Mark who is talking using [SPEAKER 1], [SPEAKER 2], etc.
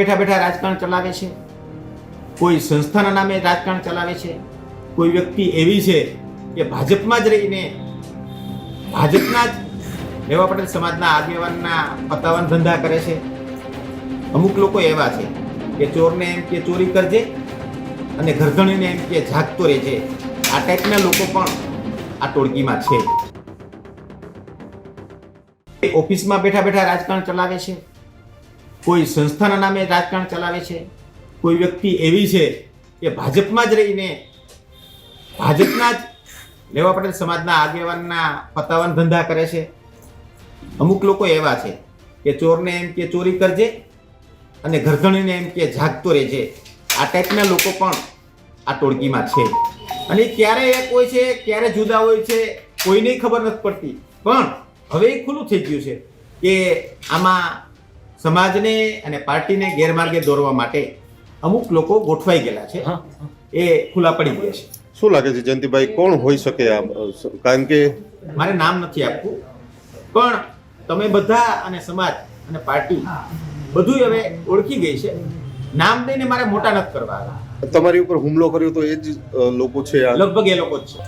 [SPEAKER 1] બેઠા બેઠા રાજકારણ ચલાવે છે? કોઈ સંસ્થાના નામે રાજકારણ ચલાવે છે? કોઈ વ્યક્તિ એવી છે કે ભાજપમાં જ રહીને ભાજપના જ લેવા પટેલ સમાજના આગેવાનના પતાવન ધંધા કરે છે? અમુક લોકો એવા છે કે ચોરને એમ કે ચોરી કરજે અને ગરધણીને એમ કે જાગતો રહેજે. આ ટાઈપના લોકો પણ આ ટોળકીમાં છે. ઓફિસમાં બેઠા બેઠા રાજકારણ ચલાવે છે? કોઈ સંસ્થાના નામે રાજકારણ ચલાવે છે, કોઈ વ્યક્તિ એવી છે કે ભાજપમાં જ રહીને ભાજપના જ લેવા પટેલ સમાજના આગેવાનના પતાવન ધંધા કરે છે. અમુક લોકો એવા છે કે ચોરને એમ કે ચોરી કરજે અને ઘરધણીને એમ કે જાગતો રહેજે. આ ટાઈપના લોકો પણ આ ટોળકીમાં છે. અને ક્યારે એક હોય છે, ક્યારે જુદા હોય છે, કોઈને ખબર નથી પડતી. પણ હવે એ ખુલ્લું થઈ ગયું છે કે આમાં સમાજને અને પાર્ટીને ગેરમાર્ગે દોરવા માટે અમુક લોકો ગોઠવાઈ ગયેલા છે. એ ખુલ્લા પડી ગયા છે.
[SPEAKER 2] શું લાગે છે જયંતિભાઈ કોણ હોઈ શકે આ કારણ કે
[SPEAKER 1] મારે નામ નથી આપવું પણ તમે બધા અને સમાજ અને પાર્ટી બધું હવે ઓળખી ગઈ છે. નામ દઈને મારે મોટા નથી કરવા
[SPEAKER 2] તમારી ઉપર હુમલો કર્યો તો એ જ લોકો છે આ?
[SPEAKER 1] લગભગ એ લોકો જ છે.